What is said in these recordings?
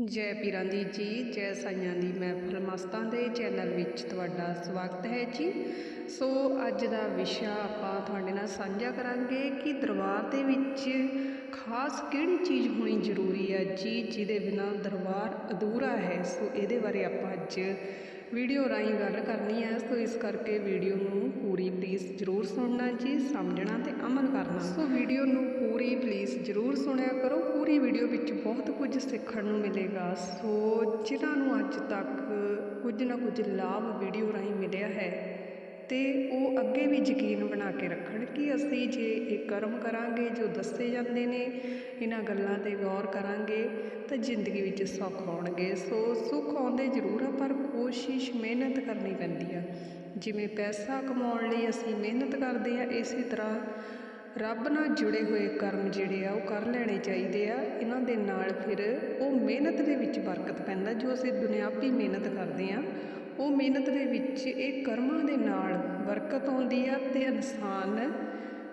ਜੈ ਪੀਰਾਂ ਦੀ ਜੀ, ਜੈ ਸਾਈਆਂ ਦੀ ਮਹਿਫਲ ਮਸਤਾਂ ਦੇ ਚੈਨਲ ਵਿੱਚ ਤੁਹਾਡਾ ਸਵਾਗਤ ਹੈ ਜੀ। ਸੋ ਅੱਜ ਦਾ ਵਿਸ਼ਾ ਆਪਾਂ ਤੁਹਾਡੇ ਨਾਲ ਸਾਂਝਾ ਕਰਾਂਗੇ ਕਿ ਦਰਬਾਰ ਦੇ ਵਿੱਚ ਖਾਸ ਕਿਹੜੀ ਚੀਜ਼ ਹੋਣੀ ਜ਼ਰੂਰੀ ਹੈ ਜੀ, ਜਿਹਦੇ ਬਿਨਾਂ ਦਰਬਾਰ ਅਧੂਰਾ ਹੈ। ਸੋ ਇਹਦੇ ਬਾਰੇ ਆਪਾਂ ਅੱਜ ਵੀਡੀਓ ਰਾਹੀਂ ਗੱਲ ਕਰਨੀ ਹੈ, ਸੋ ਇਸ ਕਰਕੇ ਵੀਡੀਓ ਨੂੰ ਪੂਰੀ ਪਲੀਜ਼ ਜ਼ਰੂਰ ਸੁਣਨਾ ਜੀ, ਸਮਝਣਾ ਤੇ ਅਮਲ ਕਰਨਾ। ਸੋ ਵੀਡੀਓ ਨੂੰ ਪੂਰੀ ਪਲੀਜ਼ ਜ਼ਰੂਰ ਸੁਣਿਆ ਕਰੋ, ਪੂਰੀ ਵੀਡੀਓ ਵਿੱਚ ਬਹੁਤ ਕੁਝ ਸਿੱਖਣ ਨੂੰ ਮਿਲੇਗਾ। ਸੋ ਜਿਨ੍ਹਾਂ ਨੂੰ ਅੱਜ ਤੱਕ ਕੁਝ ਨਾ ਕੁਝ ਲਾਭ ਵੀਡੀਓ ਰਾਹੀਂ ਮਿਲਿਆ ਹੈ ਤੇ ਉਹ ਅੱਗੇ ਵੀ ਯਕੀਨ ਬਣਾ ਕੇ ਰੱਖਣ ਕਿ ਅਸੀਂ ਜੇ ਇਹ ਕਰਮ ਕਰਾਂਗੇ, ਜੋ ਦੱਸੇ ਜਾਂਦੇ ਨੇ, ਇਹਨਾਂ ਗੱਲਾਂ ਤੇ ਗੌਰ ਕਰਾਂਗੇ, ਤਾਂ ਜ਼ਿੰਦਗੀ ਵਿੱਚ ਸੁੱਖ ਆਉਣਗੇ। ਸੋ ਸੁੱਖ ਆਉਂਦੇ ਜ਼ਰੂਰ ਆ, ਪਰ ਕੋਸ਼ਿਸ਼ ਮਿਹਨਤ ਕਰਨੀ ਪੈਂਦੀ ਆ। ਜਿਵੇਂ ਪੈਸਾ ਕਮਾਉਣ ਲਈ ਅਸੀਂ ਮਿਹਨਤ ਕਰਦੇ ਆ, ਇਸੇ ਤਰ੍ਹਾਂ ਰੱਬ ਨਾਲ ਜੁੜੇ ਹੋਏ ਕਰਮ ਜਿਹੜੇ ਆ, ਉਹ ਕਰ ਲੈਣੇ ਚਾਹੀਦੇ ਆ। ਇਹਨਾਂ ਦੇ ਨਾਲ ਫਿਰ ਉਹ ਮਿਹਨਤ ਦੇ ਵਿੱਚ ਬਰਕਤ ਪੈਂਦਾ, ਜੋ ਅਸੀਂ ਦੁਨਿਆਵੀ ਮਿਹਨਤ ਕਰਦੇ ਆ। ਉਹ ਮਿਹਨਤ ਦੇ ਵਿੱਚ ਇਹ ਕਰਮਾਂ ਦੇ ਨਾਲ ਬਰਕਤ ਆਉਂਦੀ ਆ ਤੇ ਇਨਸਾਨ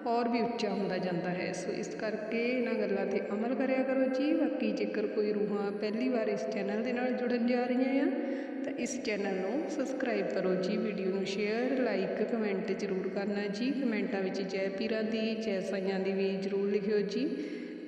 ਔਰ ਵੀ ਉੱਚਾ ਹੁੰਦਾ ਜਾਂਦਾ ਹੈ। ਸੋ ਇਸ ਕਰਕੇ ਇਹਨਾਂ ਗੱਲਾਂ ਤੇ ਅਮਲ ਕਰਿਆ ਕਰੋ ਜੀ। ਬਾਕੀ ਜੇਕਰ ਕੋਈ ਰੂਹਾਂ ਪਹਿਲੀ ਵਾਰ ਇਸ ਚੈਨਲ ਦੇ ਨਾਲ ਜੁੜਨ ਜਾ ਰਹੀਆਂ ਆ, ਤਾਂ ਇਸ ਚੈਨਲ ਨੂੰ ਸਬਸਕ੍ਰਾਈਬ ਕਰੋ ਜੀ। ਵੀਡੀਓ ਨੂੰ ਸ਼ੇਅਰ, ਲਾਈਕ, ਕਮੈਂਟ ਜ਼ਰੂਰ ਕਰਨਾ ਜੀ। ਕਮੈਂਟਾਂ ਵਿੱਚ ਜੈ ਪੀਰਾਂ ਦੀ, ਜੈ ਸਾਈਆਂ ਦੀ ਵੀ ਜ਼ਰੂਰ ਲਿਖਿਓ ਜੀ।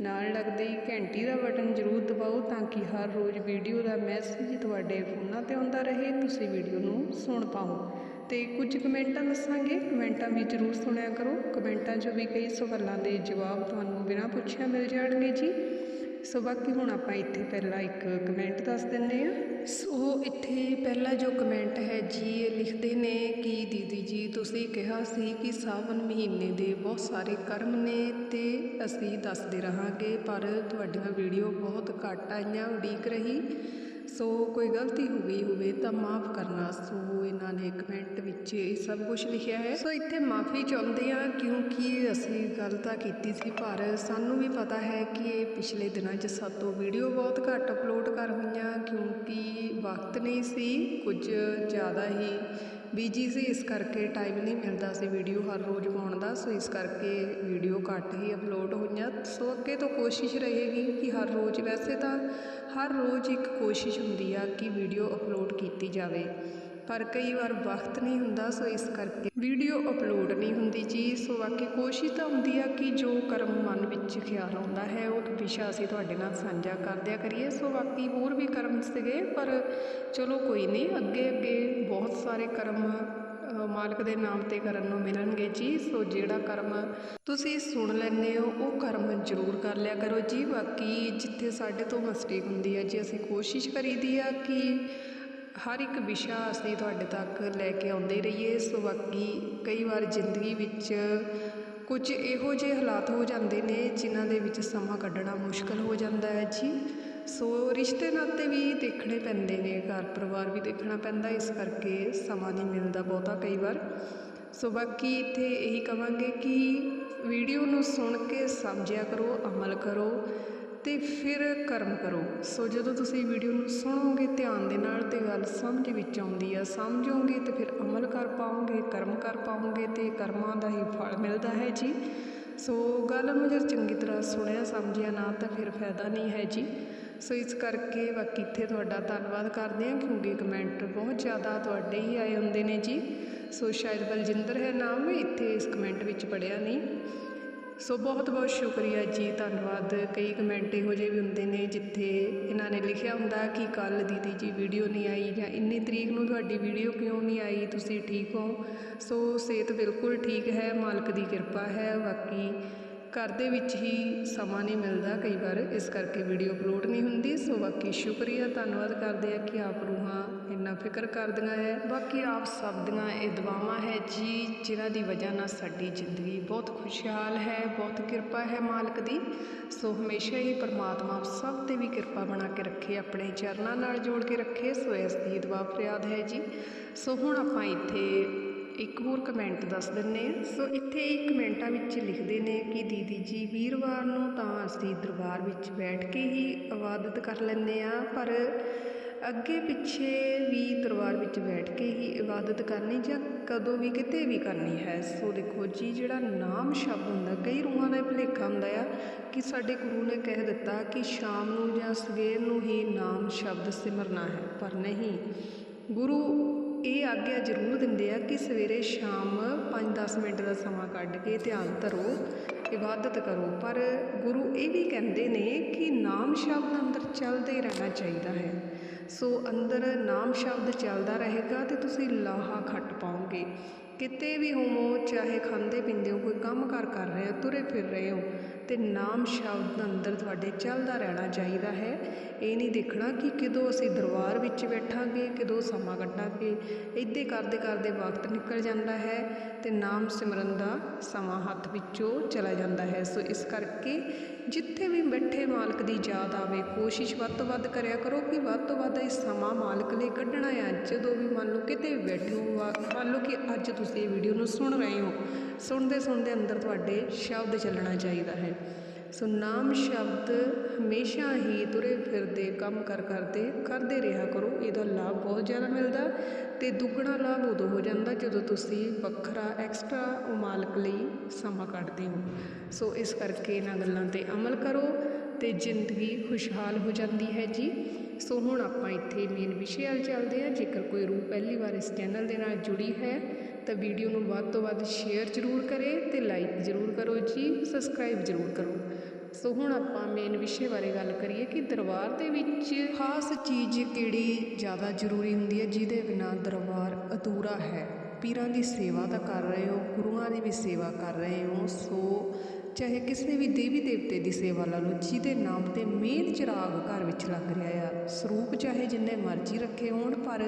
ਨਾਲ ਲੱਗਦੇ ਹੀ ਘੰਟੀ ਦਾ ਬਟਨ ਜ਼ਰੂਰ ਦਬਾਓ ਤਾਂ ਕਿ ਹਰ ਰੋਜ਼ ਵੀਡੀਓ ਦਾ ਮੈਸੇਜ ਤੁਹਾਡੇ ਫੋਨਾਂ ਤੇ ਆਉਂਦਾ ਰਹੇ, ਤੁਸੀਂ ਵੀਡੀਓ ਨੂੰ ਸੁਣ ਪਾਓ। ਤੇ ਕੁਝ ਕਮੈਂਟਾਂ ਦੱਸਾਂਗੇ, ਕਮੈਂਟਾਂ ਵੀ ਜ਼ਰੂਰ ਸੁਣਿਆ ਕਰੋ। ਕਮੈਂਟਾਂ 'ਚੋਂ ਵੀ ਕਈ ਸਵਾਲਾਂ ਦੇ ਜਵਾਬ ਤੁਹਾਨੂੰ ਬਿਨਾਂ ਪੁੱਛਿਆ ਮਿਲ ਜਾਣਗੇ ਜੀ। ਸੋ ਬਾਕੀ ਹੁਣ ਆਪਾਂ ਇੱਥੇ ਪਹਿਲਾਂ ਇੱਕ ਕਮੈਂਟ ਦੱਸ ਦਿੰਨੇ ਆ ਸੋ ਇੱਥੇ ਪਹਿਲਾ ਜੋ ਕਮੈਂਟ ਹੈ ਜੀ, ਇਹ ਲਿਖਦੇ ਨੇ ਕਿ, ਦੀਦੀ ਜੀ, ਤੁਸੀਂ ਕਿਹਾ ਸੀ ਕਿ ਸਾਵਨ ਮਹੀਨੇ ਦੇ ਬਹੁਤ ਸਾਰੇ ਕਰਮ ਨੇ ਤੇ ਅਸੀਂ ਦੱਸਦੇ ਰਹਾਂਗੇ, ਪਰ ਤੁਹਾਡੀਆਂ ਵੀਡੀਓ ਬਹੁਤ ਘੱਟ ਆਈਆਂ, ਉਡੀਕ ਰਹੀ। ਸੋ ਕੋਈ ਗਲਤੀ ਹੋ ਗਈ ਹੋਵੇ ਤਾਂ ਮਾਫ ਕਰਨਾ। ਸੋ ਇਹਨਾਂ ਨੇ ਕਮੈਂਟ ਵਿੱਚ ਇਹ ਸਭ ਕੁਝ ਲਿਖਿਆ ਹੈ। ਸੋ ਇੱਥੇ ਮਾਫੀ ਚਾਹੁੰਦੇ ਆ ਕਿਉਂਕਿ ਅਸੀਂ ਗੱਲ ਤਾਂ ਕੀਤੀ ਸੀ, ਪਰ ਸਾਨੂੰ ਵੀ ਪਤਾ ਹੈ ਕਿ ਇਹ ਪਿਛਲੇ ਦਿਨਾਂ 'ਚ ਸਾਤੋਂ ਵੀਡੀਓ ਬਹੁਤ ਘੱਟ ਅਪਲੋਡ ਕਰ ਹੋਈਆਂ ਕਿਉਂਕਿ ਵਕਤ ਨਹੀਂ ਸੀ, ਕੁਝ ਜ਼ਿਆਦਾ ਹੀ ਬੀਜੀ ਸੀ, ਇਸ ਕਰਕੇ ਟਾਈਮ ਨਹੀਂ ਮਿਲਦਾ ਸੀ ਵੀਡੀਓ ਹਰ ਰੋਜ਼ ਪਾਉਣ ਦਾ, ਸੋ ਇਸ ਕਰਕੇ ਵੀਡੀਓ ਘੱਟ ਹੀ ਅਪਲੋਡ ਹੋਈਆਂ। ਸੋ ਅੱਗੇ ਤੋਂ ਕੋਸ਼ਿਸ਼ ਰਹੇਗੀ ਕਿ ਹਰ ਰੋਜ਼, ਵੈਸੇ ਤਾਂ ਹਰ ਰੋਜ਼ ਇੱਕ ਕੋਸ਼ਿਸ਼ ਹੁੰਦੀ ਆ ਕਿ ਵੀਡੀਓ ਅਪਲੋਡ ਕੀਤੀ ਜਾਵੇ। ਪਰ ਕਈ ਵਾਰ ਵਕਤ ਨਹੀਂ ਹੁੰਦਾ, ਸੋ ਇਸ ਕਰਕੇ ਵੀਡੀਓ ਅਪਲੋਡ ਨਹੀਂ ਹੁੰਦੀ ਜੀ ਸੋ ਬਾਕੀ ਕੋਸ਼ਿਸ਼ ਤਾਂ ਹੁੰਦੀ ਆ ਕਿ ਜੋ ਕਰਮ ਮਨ ਵਿੱਚ ਖਿਆਲ ਆਉਂਦਾ ਹੈ, ਉਹ ਵਿਸ਼ਾ ਅਸੀਂ ਤੁਹਾਡੇ ਨਾਲ ਸਾਂਝਾ ਕਰਦਿਆ ਕਰੀਏ। ਸੋ ਬਾਕੀ ਹੋਰ ਵੀ ਕਰਮ ਸੀਗੇ, ਪਰ ਚਲੋ ਕੋਈ ਨਹੀਂ, ਅੱਗੇ ਅੱਗੇ ਬਹੁਤ ਸਾਰੇ ਕਰਮ ਮਾਲਕ ਦੇ ਨਾਮ ਤੇ ਕਰਨ ਨੂੰ ਮਿਲਣਗੇ ਜੀ। ਸੋ ਜਿਹੜਾ ਕਰਮ ਤੁਸੀਂ ਸੁਣ ਲੈਂਦੇ ਹੋ, ਉਹ ਕਰਮ ਜ਼ਰੂਰ ਕਰ ਲਿਆ ਕਰੋ ਜੀ। ਬਾਕੀ ਜਿੱਥੇ ਸਾਡੇ ਤੋਂ ਮਿਸਟੇਕ ਹੁੰਦੀ ਹੈ ਜੀ, ਅਸੀਂ ਕੋਸ਼ਿਸ਼ ਕਰੀਦੀ ਆ ਕਿ ਹਰ ਇੱਕ ਵਿਸ਼ਾ ਅਸੀਂ ਤੁਹਾਡੇ ਤੱਕ ਲੈ ਕੇ ਆਉਂਦੇ ਰਹੀਏ। ਸੋ ਬਾਕੀ ਕਈ ਵਾਰ ਜ਼ਿੰਦਗੀ ਵਿੱਚ ਕੁਝ ਇਹੋ ਜਿਹੇ ਹਾਲਾਤ ਹੋ ਜਾਂਦੇ ਨੇ ਜਿਨ੍ਹਾਂ ਦੇ ਵਿੱਚ ਸਮਾਂ ਕੱਢਣਾ ਮੁਸ਼ਕਲ ਹੋ ਜਾਂਦਾ ਹੈ ਜੀ। ਸੋ ਰਿਸ਼ਤੇ ਨਾਤੇ ਵੀ ਦੇਖਣੇ ਪੈਂਦੇ ਨੇ, ਘਰ ਪਰਿਵਾਰ ਵੀ ਦੇਖਣਾ ਪੈਂਦਾ, ਇਸ ਕਰਕੇ ਸਮਾਂ ਨਹੀਂ ਮਿਲਦਾ ਬਹੁਤਾ ਕਈ ਵਾਰ। ਸੋ ਬਾਕੀ ਇੱਥੇ ਇਹੀ ਕਵਾਂਗੇ ਕਿ ਵੀਡੀਓ ਨੂੰ ਸੁਣ ਕੇ ਸਮਝਿਆ ਕਰੋ, ਅਮਲ ਕਰੋ। ਤੇ ਫਿਰ ਕਰਮ ਕਰੋ। ਸੋ ਜਦੋਂ ਤੁਸੀਂ ਵੀਡੀਓ ਨੂੰ ਸੁਣੋਗੇ ਧਿਆਨ ਦੇ ਨਾਲ ਤੇ ਗੱਲ ਸਮਝ ਵਿੱਚ ਆਉਂਦੀ ਆ, ਸਮਝੋਗੇ ਤੇ ਫਿਰ ਅਮਲ ਕਰ ਪਾਓਗੇ, ਕਰਮ ਕਰ ਪਾਓਗੇ ਤੇ ਕਰਮਾਂ ਦਾ ਹੀ ਫਲ ਮਿਲਦਾ ਹੈ ਜੀ। ਸੋ ਗੱਲ ਨੂੰ ਜੇ ਚੰਗੀ ਤਰ੍ਹਾਂ ਸੁਣਿਆ, ਸਮਝਿਆ ਨਾ ਤਾਂ ਫਿਰ ਫਾਇਦਾ ਨਹੀਂ ਹੈ ਜੀ। ਸੋ ਇਸ ਕਰਕੇ ਬਾਕੀ ਇੱਥੇ ਤੁਹਾਡਾ ਧੰਨਵਾਦ ਕਰਦੇ ਹਾਂ, ਕਿਉਂਕਿ ਕਮੈਂਟ ਬਹੁਤ ਜ਼ਿਆਦਾ ਤੁਹਾਡੇ ਹੀ ਆਏ ਹੁੰਦੇ ਨੇ ਜੀ। ਸੋ ਸ਼ਾਇਦ ਬਲਜਿੰਦਰ ਹੈ ਨਾਮ, ਇੱਥੇ ਇਸ ਕਮੈਂਟ ਵਿੱਚ ਪੜਿਆ ਨਹੀਂ। ਸੋ ਬਹੁਤ ਬਹੁਤ ਸ਼ੁਕਰੀਆ ਜੀ ਧੰਨਵਾਦ। ਕਈ ਕਮੈਂਟ ਇਹੋ ਜਿਹੇ ਵੀ ਹੁੰਦੇ ਨੇ ਜਿੱਥੇ ਇਹਨਾਂ ਨੇ ਲਿਖਿਆ ਹੁੰਦਾ ਕਿ ਕੱਲ ਦੀਦੀ ਜੀ ਵੀਡੀਓ ਨਹੀਂ ਆਈ ਜਾਂ ਇੰਨੀ ਤਰੀਕ ਨੂੰ ਤੁਹਾਡੀ ਵੀਡੀਓ ਕਿਉਂ ਨਹੀਂ ਆਈ, ਤੁਸੀਂ ਠੀਕ ਹੋ? ਸੋ ਸਿਹਤ ਬਿਲਕੁਲ ਠੀਕ ਹੈ, ਮਾਲਕ ਦੀ ਕਿਰਪਾ ਹੈ, ਬਾਕੀ ਘਰ ਦੇ ਵਿੱਚ ਹੀ ਸਮਾਂ ਨਹੀਂ ਮਿਲਦਾ ਕਈ ਵਾਰ, ਇਸ ਕਰਕੇ ਵੀਡੀਓ ਅਪਲੋਡ ਨਹੀਂ ਹੁੰਦੀ। ਸੋ ਬਾਕੀ ਸ਼ੁਕਰੀਆ, ਧੰਨਵਾਦ ਕਰਦੇ ਆ ਕਿ ਆਪ ਰੂਹਾਂ ਫਿਕਰ ਕਰਦੀਆਂ ਹੈ ਬਾਕੀ ਆਪ ਸਭ ਦੀਆਂ ਇਹ ਦੁਆਵਾਂ ਹੈ ਜੀ, ਜਿਨ੍ਹਾਂ ਦੀ ਵਜ੍ਹਾ ਨਾਲ ਸਾਡੀ ਜ਼ਿੰਦਗੀ ਬਹੁਤ ਖੁਸ਼ਹਾਲ ਹੈ, ਬਹੁਤ ਕਿਰਪਾ ਹੈ ਮਾਲਕ ਦੀ। ਸੋ ਹਮੇਸ਼ਾ ਹੀ ਪਰਮਾਤਮਾ ਸਭ ਤੇ ਵੀ ਕਿਰਪਾ ਬਣਾ ਕੇ ਰੱਖੇ, ਆਪਣੇ ਚਰਨਾਂ ਨਾਲ ਜੋੜ ਕੇ ਰੱਖੇ। ਸੋ ਇਸ ਦੀ ਦੁਆ ਫਰਿਆਦ ਹੈ ਜੀ। ਸੋ ਹੁਣ ਆਪਾਂ ਇੱਥੇ ਇੱਕ ਹੋਰ ਕਮੈਂਟ ਦੱਸ ਦਿੰਨੇ ਆ। ਸੋ ਇੱਥੇ ਹੀ ਕਮੈਂਟਾਂ ਵਿੱਚ ਲਿਖਦੇ ਨੇ ਕਿ ਦੀਦੀ ਜੀ, ਵੀਰਵਾਰ ਨੂੰ ਤਾਂ ਅਸੀਂ ਦਰਬਾਰ ਵਿੱਚ ਬੈਠ ਕੇ ਹੀ ਇਬਾਦਤ ਕਰ ਲੈਂਦੇ ਆ, ਪਰ ਅੱਗੇ ਪਿੱਛੇ ਵੀ ਦਰਬਾਰ ਵਿੱਚ ਬੈਠ ਕੇ ਹੀ ਇਬਾਦਤ ਕਰਨੀ ਜਾਂ ਕਦੋਂ ਵੀ ਕਿਤੇ ਵੀ ਕਰਨੀ ਹੈ, ਸੋ ਦੇਖੋ ਜੀ, ਜਿਹੜਾ ਨਾਮ ਸ਼ਬਦ ਹੁੰਦਾ, ਕਈ ਰੂਹਾਂ ਦਾ ਇਹ ਭੁਲੇਖਾ ਹੁੰਦਾ ਆ ਕਿ ਸਾਡੇ ਗੁਰੂ ਨੇ ਕਹਿ ਦਿੱਤਾ ਕਿ ਸ਼ਾਮ ਨੂੰ ਜਾਂ ਸਵੇਰ ਨੂੰ ਹੀ ਨਾਮ ਸ਼ਬਦ ਸਿਮਰਨਾ ਹੈ, ਪਰ ਨਹੀਂ। ਗੁਰੂ ਇਹ ਆਗਿਆ ਜ਼ਰੂਰ ਦਿੰਦੇ ਆ ਕਿ ਸਵੇਰੇ ਸ਼ਾਮ 5-10 ਮਿੰਟ ਦਾ ਸਮਾਂ ਕੱਢ ਕੇ ਧਿਆਨ ਧਰੋ, ਇਬਾਦਤ ਕਰੋ, ਪਰ ਗੁਰੂ ਇਹ ਵੀ ਕਹਿੰਦੇ ਨੇ ਕਿ ਨਾਮ ਸ਼ਬਦ ਅੰਦਰ ਚੱਲਦੇ ਰਹਿਣਾ ਚਾਹੀਦਾ ਹੈ। ਸੋ ਅੰਦਰ ਨਾਮ ਸ਼ਬਦ ਚੱਲਦਾ ਰਹੇਗਾ ਤੇ ਤੁਸੀਂ ਲਾਹਾ ਖੱਟ ਪਾਓਗੇ। ਕਿਤੇ ਵੀ ਹੋਵੋ, ਚਾਹੇ ਖਾਂਦੇ ਪੀਂਦੇ ਹੋ, ਕੋਈ ਕੰਮ ਕਾਰ ਕਰ ਰਹੇ ਹੋ ਤੁਰੇ ਫਿਰ ਰਹੇ ਹੋ, ਤੇ ਨਾਮ ਸ਼ਬਦ ਅੰਦਰ ਤੁਹਾਡੇ ਚੱਲਦਾ ਰਹਿਣਾ ਚਾਹੀਦਾ ਹੈ। ਇਹ ਨਹੀਂ ਦੇਖਣਾ ਕਿ ਕਿਦੋਂ ਅਸੀਂ ਦਰਬਾਰ ਵਿੱਚ ਬੈਠਾਂਗੇ, ਕਿਦੋਂ ਸਮਾਂ ਕੱਢਾਂਗੇ। ਇੱਦੇ ਕਰਦੇ ਕਰਦੇ ਵਕਤ ਨਿਕਲ ਜਾਂਦਾ ਹੈ ਤੇ ਨਾਮ ਸਿਮਰਨ ਦਾ ਸਮਾਂ ਹੱਥ ਵਿੱਚੋਂ ਚਲਾ ਜਾਂਦਾ ਹੈ। ਸੋ ਇਸ ਕਰਕੇ ਜਿੱਥੇ ਵੀ ਬੈਠੇ ਮਾਲਕ ਦੀ ਯਾਦ ਆਵੇ, ਕੋਸ਼ਿਸ਼ ਵੱਧ ਤੋਂ ਵੱਧ ਕਰਿਆ ਕਰੋ ਕਿ ਵੱਧ ਤੋਂ ਵੱਧ ਇਹ ਸਮਾਂ ਮਾਲਕ ਲਈ ਕੱਢਣਾ ਆ ਜਦੋਂ ਵੀ ਮੰਨ ਲਓ ਕਿਤੇ ਵੀ ਬੈਠੇ ਹੋ ਵਾ- ਮੰਨ ਲਓ ਕਿ ਅੱਜ ਤੁਸੀਂ ਇਹ ਵੀਡੀਓ ਨੂੰ ਸੁਣ ਰਹੇ ਹੋ ਸੁਣਦੇ ਸੁਣਦੇ ਅੰਦਰ ਤੁਹਾਡੇ ਸ਼ਬਦ ਚੱਲਣਾ ਚਾਹੀਦਾ ਹੈ। ਸੋ ਨਾਮ ਸ਼ਬਦ ਹਮੇਸ਼ਾ ਹੀ ਤੁਰੇ ਫਿਰਦੇ, ਕੰਮ ਕਰ ਕਰਦੇ ਕਰਦੇ ਰਿਹਾ ਕਰੋ। ਇਹਦਾ ਲਾਭ ਬਹੁਤ ਜ਼ਿਆਦਾ ਮਿਲਦਾ ਤੇ ਦੁੱਗਣਾ ਲਾਭ ਉਦੋਂ ਹੋ ਜਾਂਦਾ ਜਦੋਂ ਤੁਸੀਂ ਵੱਖਰਾ ਐਕਸਟਰਾ ਉਹ ਮਾਲਕ ਲਈ ਸਮਾਂ ਕੱਢਦੇ ਹੋ। ਸੋ ਇਸ ਕਰਕੇ ਇਹਨਾਂ ਗੱਲਾਂ ਤੇ ਅਮਲ ਕਰੋ ਤੇ ਜ਼ਿੰਦਗੀ ਖੁਸ਼ਹਾਲ ਹੋ ਜਾਂਦੀ ਹੈ ਜੀ। ਸੋ ਹੁਣ ਆਪਾਂ ਇੱਥੇ ਮੇਨ ਵਿਸ਼ੇ ਵੱਲ ਚੱਲਦੇ ਹਾਂ। ਜੇਕਰ ਕੋਈ ਰੂਹ ਪਹਿਲੀ ਵਾਰ ਇਸ ਚੈਨਲ ਦੇ ਨਾਲ ਜੁੜੀ ਹੈ, ਤਾਂ ਵੀਡੀਓ ਨੂੰ ਵੱਧ ਤੋਂ ਵੱਧ ਸ਼ੇਅਰ ਜ਼ਰੂਰ ਕਰੇ ਤੇ ਲਾਈਕ ਜ਼ਰੂਰ ਕਰੋ ਜੀ ਸਬਸਕ੍ਰਾਈਬ ਜ਼ਰੂਰ ਕਰੋ। ਸੋ ਹੁਣ ਆਪਾਂ ਮੇਨ ਵਿਸ਼ੇ ਬਾਰੇ ਗੱਲ ਕਰੀਏ ਕਿ ਦਰਬਾਰ ਦੇ ਵਿੱਚ ਖਾਸ ਚੀਜ਼ ਕਿਹੜੀ ਜ਼ਿਆਦਾ ਜ਼ਰੂਰੀ ਹੁੰਦੀ ਹੈ, ਜਿਹਦੇ ਬਿਨਾਂ ਦਰਬਾਰ ਅਧੂਰਾ ਹੈ? ਪੀਰਾਂ ਦੀ ਸੇਵਾ ਤਾਂ ਕਰ ਰਹੇ ਹੋ, ਗੁਰੂਆਂ ਦੀ ਵੀ ਸੇਵਾ ਕਰ ਰਹੇ ਹੋ, ਸੋ ਚਾਹੇ ਕਿਸੇ ਵੀ ਦੇਵੀ ਦੇਵਤੇ ਦੀ ਸੇਵਾ ਲਾ ਲਓ, ਜਿਹਦੇ ਨਾਮ ਤੇ ਮੇਨ ਚਿਰਾਗ ਘਰ ਵਿੱਚ ਲੱਗ ਰਿਹਾ ਆ, ਸਰੂਪ ਚਾਹੇ ਜਿੰਨੇ ਮਰਜ਼ੀ ਰੱਖੇ ਹੋਣ, ਪਰ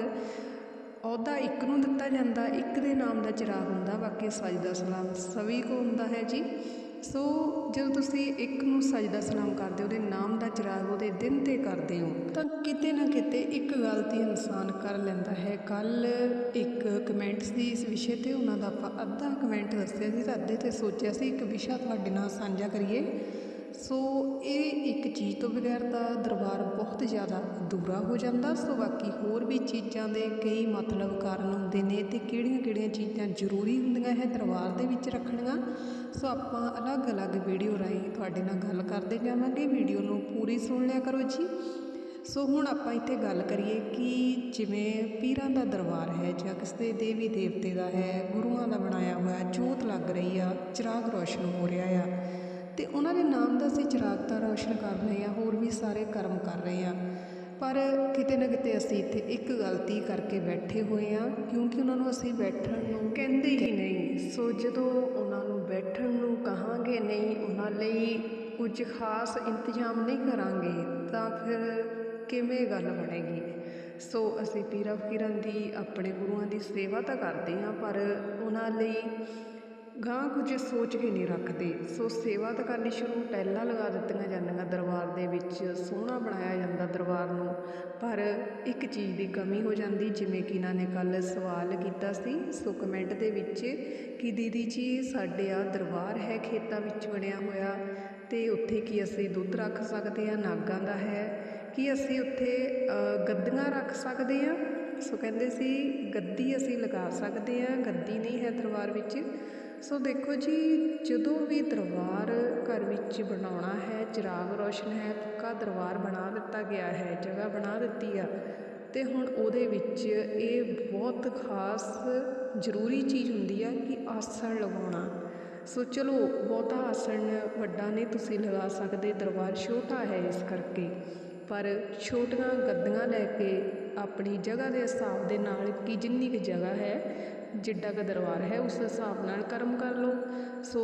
ਅਹੁਦਾ ਇੱਕ ਨੂੰ ਦਿੱਤਾ ਜਾਂਦਾ, ਇੱਕ ਦੇ ਨਾਮ ਦਾ ਚਿਰਾਗ ਹੁੰਦਾ, ਬਾਕੀ ਸਜਦਾ ਸਲਾਮ ਸਭੀ ਕੋ ਹੁੰਦਾ ਹੈ ਜੀ। ਸੋ ਜਦੋਂ ਤੁਸੀਂ ਇੱਕ ਨੂੰ ਸਜਦਾ ਸਲਾਮ ਕਰਦੇ ਹੋ, ਉਹਦੇ ਨਾਮ ਦਾ ਚਿਰਾਗ ਉਹਦੇ ਦਿਨ ਤੇ ਕਰਦੇ ਹੋ, ਤਾਂ ਕਿਤੇ ਨਾ ਕਿਤੇ ਇੱਕ ਗਲਤੀ ਇਨਸਾਨ ਕਰ ਲੈਂਦਾ ਹੈ। ਕੱਲ ਇੱਕ ਕਮੈਂਟਸ ਦੀ ਇਸ ਵਿਸ਼ੇ ਤੇ ਉਹਨਾਂ ਦਾ ਆਪਾਂ ਅੱਧਾ ਕਮੈਂਟ ਦੱਸਿਆ ਸੀ, ਤਾਂ ਅੱਧੇ ਤੇ ਸੋਚਿਆ ਸੀ, ਇੱਕ ਵਿਸ਼ਾ ਤੁਹਾਡੇ ਨਾਲ ਸਾਂਝਾ ਕਰੀਏ। ਸੋ ਇਹ ਇੱਕ ਚੀਜ਼ ਤੋਂ ਬਗੈਰ ਤਾਂ ਦਰਬਾਰ ਬਹੁਤ ਜ਼ਿਆਦਾ ਅਧੂਰਾ ਹੋ ਜਾਂਦਾ। ਸੋ ਬਾਕੀ ਹੋਰ ਵੀ ਚੀਜ਼ਾਂ ਦੇ ਕਈ ਮਤਲਬ ਕਾਰਨ ਹੁੰਦੇ ਨੇ ਤੇ ਕਿਹੜੀਆਂ-ਕਿਹੜੀਆਂ ਚੀਜ਼ਾਂ ਜ਼ਰੂਰੀ ਹੁੰਦੀਆਂ ਹੈ ਦਰਬਾਰ ਦੇ ਵਿੱਚ ਰੱਖਣੀਆਂ। ਸੋ ਆਪਾਂ ਅਲੱਗ-ਅਲੱਗ ਵੀਡੀਓ ਰਾਹੀਂ ਤੁਹਾਡੇ ਨਾਲ ਗੱਲ ਕਰਦੇ ਜਾਵਾਂਗੇ। ਵੀਡੀਓ ਨੂੰ ਪੂਰੀ ਸੁਣ ਲਿਆ ਕਰੋ ਜੀ। ਸੋ ਹੁਣ ਆਪਾਂ ਇੱਥੇ ਗੱਲ ਕਰੀਏ ਕਿ ਜਿਵੇਂ ਪੀਰਾਂ ਦਾ ਦਰਬਾਰ ਹੈ ਜਾਂ ਕਿਸੇ ਦੇਵੀ ਦੇਵਤੇ ਦਾ ਹੈ, ਗੁਰੂਆਂ ਦਾ ਬਣਾਇਆ ਹੋਇਆ ਜੋਤ ਲੱਗ ਰਹੀ ਆ, ਚਿਰਾਗ ਰੋਸ਼ਨ ਹੋ ਰਿਹਾ ਆ। ਤੇ ਉਹਨਾਂ ਦੇ ਨਾਮ ਦਾ ਅਸੀਂ ਚਿਰਾਗ ਤਾਂ ਰੋਸ਼ਨ ਕਰ ਰਹੇ ਹਾਂ ਹੋਰ ਵੀ ਸਾਰੇ ਕਰਮ ਕਰ ਰਹੇ ਹਾਂ। ਪਰ ਕਿਤੇ ਨਾ ਕਿਤੇ ਅਸੀਂ ਇੱਥੇ ਇੱਕ ਗਲਤੀ ਕਰਕੇ ਬੈਠੇ ਹੋਏ ਹਾਂ ਕਿਉਂਕਿ ਉਹਨਾਂ ਨੂੰ ਅਸੀਂ ਬੈਠਣ ਨੂੰ ਕਹਿੰਦੇ ਹੀ ਨਹੀਂ। ਸੋ ਜਦੋਂ ਉਹਨਾਂ ਨੂੰ ਬੈਠਣ ਨੂੰ ਕਹਾਂਗੇ ਨਹੀਂ ਉਹਨਾਂ ਲਈ ਕੁਝ ਖਾਸ ਇੰਤਜ਼ਾਮ ਨਹੀਂ ਕਰਾਂਗੇ ਤਾਂ ਫਿਰ ਕਿਵੇਂ ਗੱਲ ਬਣੇਗੀ? ਸੋ ਅਸੀਂ ਪੀਰਾਂ ਫਕੀਰਾਂ ਦੀ ਆਪਣੇ ਗੁਰੂਆਂ ਦੀ ਸੇਵਾ ਤਾਂ ਕਰਦੇ ਹਾਂ ਪਰ ਉਹਨਾਂ ਲਈ ਗਾਂ ਕੁਝ ਸੋਚ ਕੇ ਨਹੀਂ ਰੱਖਦੇ। ਸੋ ਸੇਵਾ ਤਾਂ ਕਰਨੀ ਸ਼ੁਰੂ, ਟੈਲਾਂ ਲਗਾ ਦਿੱਤੀਆਂ ਜਾਂਦੀਆਂ ਦਰਬਾਰ ਦੇ ਵਿੱਚ, ਸੋਹਣਾ ਬਣਾਇਆ ਜਾਂਦਾ ਦਰਬਾਰ ਨੂੰ। ਪਰ ਇੱਕ ਚੀਜ਼ ਦੀ ਕਮੀ ਹੋ ਜਾਂਦੀ, ਜਿਵੇਂ ਕਿ ਇਹਨਾਂ ਨੇ ਕੱਲ ਸਵਾਲ ਕੀਤਾ ਸੀ, ਸੋ ਕਮੈਂਟ ਦੇ ਵਿੱਚ ਕਿ ਦੀਦੀ ਜੀ, ਸਾਡੇ ਆ ਦਰਬਾਰ ਹੈ, ਖੇਤਾਂ ਵਿੱਚ ਬਣਿਆ ਹੋਇਆ, ਤੇ ਉੱਥੇ ਕੀ ਅਸੀਂ ਦੁੱਧ ਰੱਖ ਸਕਦੇ ਹਾਂ, ਨਾਗਾਂ ਦਾ ਹੈ? ਕੀ ਅਸੀਂ ਉੱਥੇ ਗੱਦੀਆਂ ਰੱਖ ਸਕਦੇ ਹਾਂ? ਸੋ ਕਹਿੰਦੇ ਸੀ, ਗੱਦੀ ਅਸੀਂ ਲਗਾ ਸਕਦੇ ਹਾਂ, ਗੱਦੀ ਨਹੀਂ ਹੈ ਦਰਬਾਰ ਵਿੱਚ। ਸੋ ਦੇਖੋ ਜੀ, ਜਦੋਂ ਵੀ ਦਰਬਾਰ ਘਰ ਵਿੱਚ ਬਣਾਉਣਾ ਹੈ, ਚਿਰਾਗ ਰੋਸ਼ਨ ਹੈ, ਪੱਕਾ ਦਰਬਾਰ ਬਣਾ ਦਿੱਤਾ ਗਿਆ ਹੈ, ਜਗ੍ਹਾ ਬਣਾ ਦਿੱਤੀ ਆ, ਤੇ ਹੁਣ ਉਹਦੇ ਵਿੱਚ ਇਹ ਬਹੁਤ ਖਾਸ ਜ਼ਰੂਰੀ ਚੀਜ਼ ਹੁੰਦੀ ਆ ਕਿ ਆਸਣ ਲਗਾਉਣਾ। ਸੋ ਚਲੋ, ਬਹੁਤਾ ਆਸਣ ਵੱਡਾ ਨਹੀਂ ਤੁਸੀਂ ਲਗਾ ਸਕਦੇ, ਦਰਬਾਰ ਛੋਟਾ ਹੈ ਇਸ ਕਰਕੇ। ਪਰ ਛੋਟੀਆਂ ਗੱਦੀਆਂ ਲੈ ਕੇ ਆਪਣੀ ਜਗ੍ਹਾ ਦੇ ਹਿਸਾਬ ਦੇ ਨਾਲ ਕਿ ਜਿੰਨੀ ਕੁ ਜਗ੍ਹਾ ਹੈ ਜਿੱਡਾ ਕੁ ਦਰਬਾਰ ਹੈ, ਉਸ ਹਿਸਾਬ ਨਾਲ ਕਰਮ ਕਰ ਲਓ। ਸੋ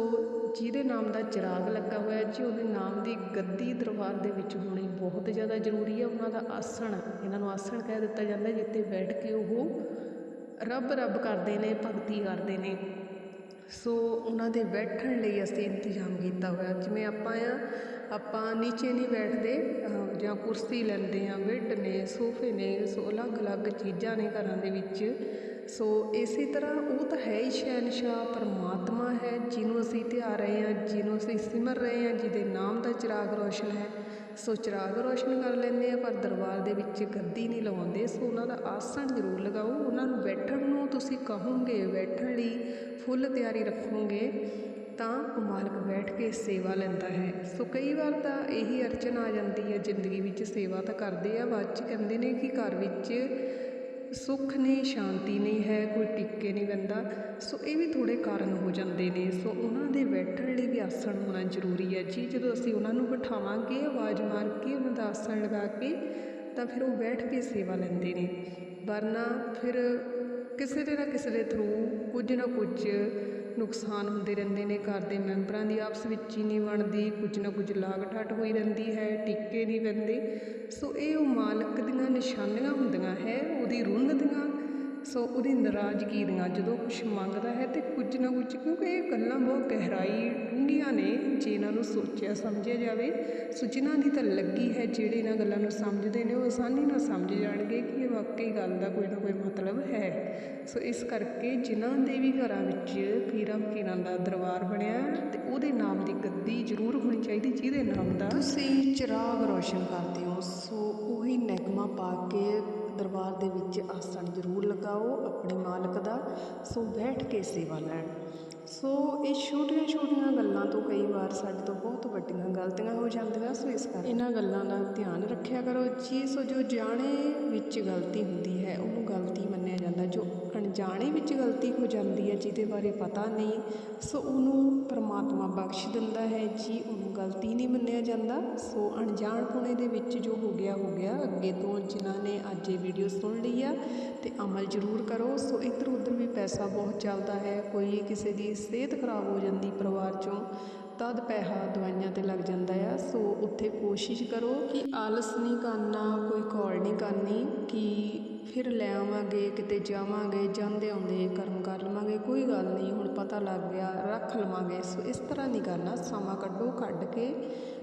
ਜਿਹਦੇ ਨਾਮ ਦਾ ਚਿਰਾਗ ਲੱਗਾ ਹੋਇਆ ਜੀ, ਉਹਦੇ ਨਾਮ ਦੀ ਗੱਦੀ ਦਰਬਾਰ ਦੇ ਵਿੱਚ ਹੋਣੀ ਬਹੁਤ ਜ਼ਿਆਦਾ ਜ਼ਰੂਰੀ ਹੈ। ਉਹਨਾਂ ਦਾ ਆਸਣ, ਇਹਨਾਂ ਨੂੰ ਆਸਣ ਕਹਿ ਦਿੱਤਾ ਜਾਂਦਾ, ਜਿੱਥੇ ਬੈਠ ਕੇ ਉਹ ਰੱਬ ਰੱਬ ਕਰਦੇ ਨੇ, ਭਗਤੀ ਕਰਦੇ ਨੇ। ਸੋ ਉਹਨਾਂ ਦੇ ਬੈਠਣ ਲਈ ਅਸੀਂ ਇੰਤਜ਼ਾਮ ਕੀਤਾ ਹੋਇਆ। ਜਿਵੇਂ ਆਪਾਂ ਆ, ਆਪਾਂ ਨੀਚੇ ਨਹੀਂ ਬੈਠਦੇ ਜਾਂ ਕੁਰਸੀ ਲੈਂਦੇ ਆ, ਬੈੱਡ ਨੇ, ਸੋਫੇ ਨੇ, ਸੋ ਅਲੱਗ-ਅਲੱਗ ਚੀਜ਼ਾਂ ਨੇ ਘਰਾਂ ਦੇ ਵਿੱਚ। ਸੋ ਇਸੇ ਤਰ੍ਹਾਂ ਉਹ ਤਾਂ ਹੈ ਹੀ ਸ਼ਹਿਨਸ਼ਾਹ, ਪਰਮਾਤਮਾ ਹੈ, ਜਿਹਨੂੰ ਅਸੀਂ ਧਿਆ ਰਹੇ ਹਾਂ, ਜਿਹਨੂੰ ਅਸੀਂ ਸਿਮਰ ਰਹੇ ਹਾਂ, ਜਿਹਦੇ ਨਾਮ ਦਾ ਚਿਰਾਗ ਰੋਸ਼ਨ ਹੈ। ਸੋ ਚਿਰਾਗ ਰੋਸ਼ਨ ਕਰ ਲੈਂਦੇ ਆ ਪਰ ਦਰਬਾਰ ਦੇ ਵਿੱਚ ਗੱਦੀ ਨਹੀਂ ਲਵਾਉਂਦੇ। ਸੋ ਉਹਨਾਂ ਦਾ ਆਸਣ ਜ਼ਰੂਰ ਲਗਾਓ। ਉਹਨਾਂ ਨੂੰ ਬੈਠਣ ਨੂੰ ਤੁਸੀਂ ਕਹੋਗੇ, ਬੈਠਣ ਲਈ ਫੁੱਲ ਤਿਆਰੀ ਰੱਖੋਗੇ, ਤਾਂ ਉਹ ਮਾਲਕ ਬੈਠ ਕੇ ਸੇਵਾ ਲੈਂਦਾ ਹੈ। ਸੋ ਕਈ ਵਾਰ ਤਾਂ ਇਹੀ ਅਰਚਨ ਆ ਜਾਂਦੀ ਹੈ, ਜ਼ਿੰਦਗੀ ਵਿੱਚ ਸੇਵਾ ਤਾਂ ਕਰਦੇ ਆ, ਬਾਅਦ ਚ ਕਹਿੰਦੇ ਨੇ ਕਿ ਘਰ ਵਿੱਚ ਸੁੱਖ ਨਹੀਂ ਸ਼ਾਂਤੀ ਨਹੀਂ ਹੈ, ਕੋਈ ਟਿੱਕੇ ਨਹੀਂ ਬੰਦਾ ਸੋ ਇਹ ਵੀ ਥੋੜ੍ਹੇ ਕਾਰਨ ਹੋ ਜਾਂਦੇ ਨੇ। ਸੋ ਉਹਨਾਂ ਦੇ ਬੈਠਣ ਲਈ ਵੀ ਆਸਣ ਹੋਣਾ ਜ਼ਰੂਰੀ ਹੈ। ਜੀ, ਜਦੋਂ ਅਸੀਂ ਉਹਨਾਂ ਨੂੰ ਬਿਠਾਵਾਂਗੇ, ਆਵਾਜ਼ ਮਾਰ ਕੇ ਉਹਨਾਂ ਦਾ ਆਸਣ ਲਗਾ ਕੇ ਤਾਂ ਫਿਰ ਉਹ ਬੈਠ ਕੇ ਸੇਵਾ ਲੈਂਦੇ ਨੇ। ਵਰਨਾ ਫਿਰ ਕਿਸੇ ਦੇ ਨਾ ਕਿਸੇ ਦੇ ਥਰੂ ਕੁਝ ਨਾ ਕੁਝ ਨੁਕਸਾਨ ਹੁੰਦੇ ਰਹਿੰਦੇ ਨੇ, ਘਰ ਦੇ ਮੈਂਬਰਾਂ ਦੀ ਆਪਸ ਵਿੱਚ ਹੀ ਨਹੀਂ ਬਣਦੀ, ਕੁਝ ਨਾ ਕੁਝ ਲਾਗ ਡਾਟ ਹੋਈ ਰਹਿੰਦੀ ਹੈ, ਟਿੱਕੇ ਨਹੀਂ ਪੈਂਦੇ। ਸੋ ਇਹ ਉਹ ਮਾਲਕ ਦੀਆਂ ਨਿਸ਼ਾਨੀਆਂ ਹੁੰਦੀਆਂ ਹੈ, ਉਹਦੀ ਰੁੰਨ ਦੀਆਂ ਸੋ ਉਹਦੀ ਨਾਰਾਜ਼ਗੀ ਦੀਆਂ ਜਦੋਂ ਕੁਝ ਮੰਗਦਾ ਹੈ ਤੇ ਕੁਝ ਨਾ ਕੁਝ, ਕਿਉਂਕਿ ਇਹ ਗੱਲਾਂ ਬਹੁਤ ਗਹਿਰਾਈ ਡੂੰਘੀਆਂ ਨੇ ਜੇ ਇਹਨਾਂ ਨੂੰ ਸੋਚਿਆ, ਸਮਝਿਆ ਜਾਵੇ। ਸੋ ਜਿਨ੍ਹਾਂ ਦੀ ਤਾਂ ਲੱਗੀ ਹੈ, ਜਿਹੜੇ ਇਹਨਾਂ ਗੱਲਾਂ ਨੂੰ ਸਮਝਦੇ ਨੇ, ਉਹ ਆਸਾਨੀ ਨਾਲ ਸਮਝ ਜਾਣਗੇ ਕਿ ਇਹ ਵਾਕਈ ਗੱਲ ਦਾ ਕੋਈ ਨਾ ਕੋਈ ਮਤਲਬ ਹੈ। ਸੋ ਇਸ ਕਰਕੇ ਜਿਨ੍ਹਾਂ ਦੇ ਵੀ ਘਰਾਂ ਵਿੱਚ ਪੀਰਾਂ ਫਕੀਰਾਂ ਦਾ ਦਰਬਾਰ ਬਣਿਆ ਹੈ ਤੇ ਉਹਦੇ ਨਾਮ ਦੀ ਗੱਦੀ ਜ਼ਰੂਰ ਹੋਣੀ ਚਾਹੀਦੀ, ਜਿਹਦੇ ਨਾਮ ਦਾ ਤੁਸੀਂ ਚਿਰਾਗ ਰੋਸ਼ਨ ਕਰਦੇ ਹੋ, ਸੋ ਉਹੀ ਨਗਮਾ ਪਾ ਕੇ ਦਰਬਾਰ ਦੇ ਵਿੱਚ ਆਸਣ ਜ਼ਰੂਰ ਲਗਾਓ ਆਪਣੇ ਮਾਲਕ ਦਾ, ਸੋ ਬੈਠ ਕੇ ਸੇਵਾ ਲੈਣ। ਸੋ ਇਹ ਛੋਟੀਆਂ ਛੋਟੀਆਂ ਗੱਲਾਂ ਤੋਂ ਕਈ ਵਾਰ ਸਾਡੇ ਤੋਂ ਬਹੁਤ ਵੱਡੀਆਂ ਗਲਤੀਆਂ ਹੋ ਜਾਂਦੀਆਂ, ਸੋ ਇਸ ਕਰਕੇ ਇਹਨਾਂ ਗੱਲਾਂ ਦਾ ਧਿਆਨ ਰੱਖਿਆ ਕਰੋ। ਜੀ, ਸੋ ਜੋ ਜਾਣੇ ਵਿੱਚ ਗਲਤੀ ਹੁੰਦੀ ਹੈ, ਉਹਨੂੰ ਗਲਤੀ ਮੰਨਿਆ ਜਾਂਦਾ, ਜੋ ਅਣਜਾਣੇ ਵਿੱਚ ਗਲਤੀ ਹੋ ਜਾਂਦੀ ਹੈ, ਜਿਹਦੇ ਬਾਰੇ ਪਤਾ ਨਹੀਂ। ਸੋ ਉਹਨੂੰ ਪਰਮਾਤਮਾ ਬਖਸ਼ ਦਿੰਦਾ ਹੈ, ਜੀ ਉਹਨੂੰ ਗਲਤੀ ਨਹੀਂ ਮੰਨਿਆ ਜਾਂਦਾ। ਸੋ ਅਣਜਾਣਪੁਣੇ ਦੇ ਵਿੱਚ ਜੋ ਹੋ ਗਿਆ ਹੋ ਗਿਆ। ਅੱਗੇ ਤੋਂ ਜਿਨ੍ਹਾਂ ਨੇ ਅੱਜ ਇਹ ਵੀਡੀਓ ਸੁਣ ਲਈ ਆ, ਤੇ ਅਮਲ ਜ਼ਰੂਰ ਕਰੋ। ਸੋ ਇੱਧਰ ਉੱਧਰ ਵੀ ਪੈਸਾ ਬਹੁਤ ਚੱਲਦਾ ਹੈ, ਕੋਈ ਕਿਸੇ ਦੀ ਸਿਹਤ ਖਰਾਬ ਹੋ ਜਾਂਦੀ ਪਰਿਵਾਰ ਚੋਂ। ਤਦ ਪੈਸਾ ਦਵਾਈਆਂ ਤੇ ਲੱਗ ਜਾਂਦਾ ਆ। ਸੋ ਉੱਥੇ ਕੋਸ਼ਿਸ਼ ਕਰੋ ਕਿ ਆਲਸ ਨਹੀਂ ਕਰਨਾ, ਕੋਈ ਕੌਲ ਨਹੀਂ ਕਰਨੀ, ਕਿ ਫਿਰ ਲੈ ਆਵਾਂਗੇ ਕਿਤੇ ਜਾਵਾਂਗੇ, ਜਾਂਦੇ ਆਉਂਦੇ ਕਰਮ ਕਰ ਲਵਾਂਗੇ, ਕੋਈ ਗੱਲ ਨਹੀਂ, ਹੁਣ ਪਤਾ ਲੱਗ ਗਿਆ, ਰੱਖ ਲਵਾਂਗੇ। ਸੋ ਇਸ ਤਰ੍ਹਾਂ ਨਹੀਂ ਕਰਨਾ, ਸਮਾਂ ਕੱਢੋ, ਕੱਢ ਕੇ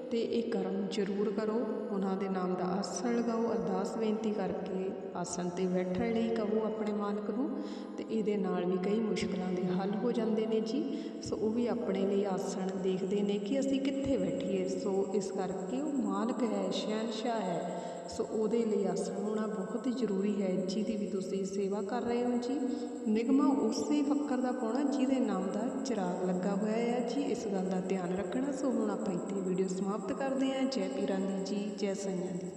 ਅਤੇ ਇਹ ਕਰਮ ਜ਼ਰੂਰ ਕਰੋ। ਉਹਨਾਂ ਦੇ ਨਾਮ ਦਾ ਆਸਣ ਲਗਾਓ। ਅਰਦਾਸ ਬੇਨਤੀ ਕਰਕੇ ਆਸਣ ਤੇ ਬੈਠਣ ਲਈ ਕਹੋ ਆਪਣੇ ਮਾਲਕ ਨੂੰ। ਤੇ ਇਹਦੇ ਨਾਲ ਵੀ ਕਈ ਮੁਸ਼ਕਲਾਂ ਦੇ ਹੱਲ ਹੋ ਜਾਂਦੇ ਨੇ ਜੀ। ਸੋ ਉਹ ਵੀ ਆਪਣੇ ਲਈ ਆਸਣ ਦੇਖਦੇ ਨੇ ਕਿ ਅਸੀਂ ਕਿੱਥੇ ਬੈਠੀਏ। ਸੋ ਇਸ ਕਰਕੇ ਉਹ ਮਾਲਕ ਹੈ ਸ਼ਹਿਨशाह ਹੈ। ਸੋ ਉਹਦੇ ਲਈ ਆਸਣ ਹੋਣਾ ਬਹੁਤ ਹੀ ਜ਼ਰੂਰੀ ਹੈ, ਜਿਹਦੀ ਵੀ ਤੁਸੀਂ ਸੇਵਾ ਕਰ ਰਹੇ ਹੋ ਜੀ। ਨਿਗਮਾ ਉਸੇ ਫੱਕਰ ਦਾ ਪਾਉਣਾ ਜਿਹਦੇ ਨਾਮ ਦਾ ਚਿਰਾਗ ਲੱਗਾ ਹੋਇਆ ਹੈ ਜੀ। ਇਸ ਗੱਲ ਦਾ ਧਿਆਨ ਰੱਖਣਾ। ਸੋ ਹੁਣ ਆਪਾਂ ਇੱਥੇ ਵੀਡੀਓ ਸਮਾਪਤ ਕਰਦੇ ਹਾਂ। ਜੈ ਪੀਰਾਂ ਦੀ ਜੀ, ਜੈ ਸਈਆਂ ਦੀ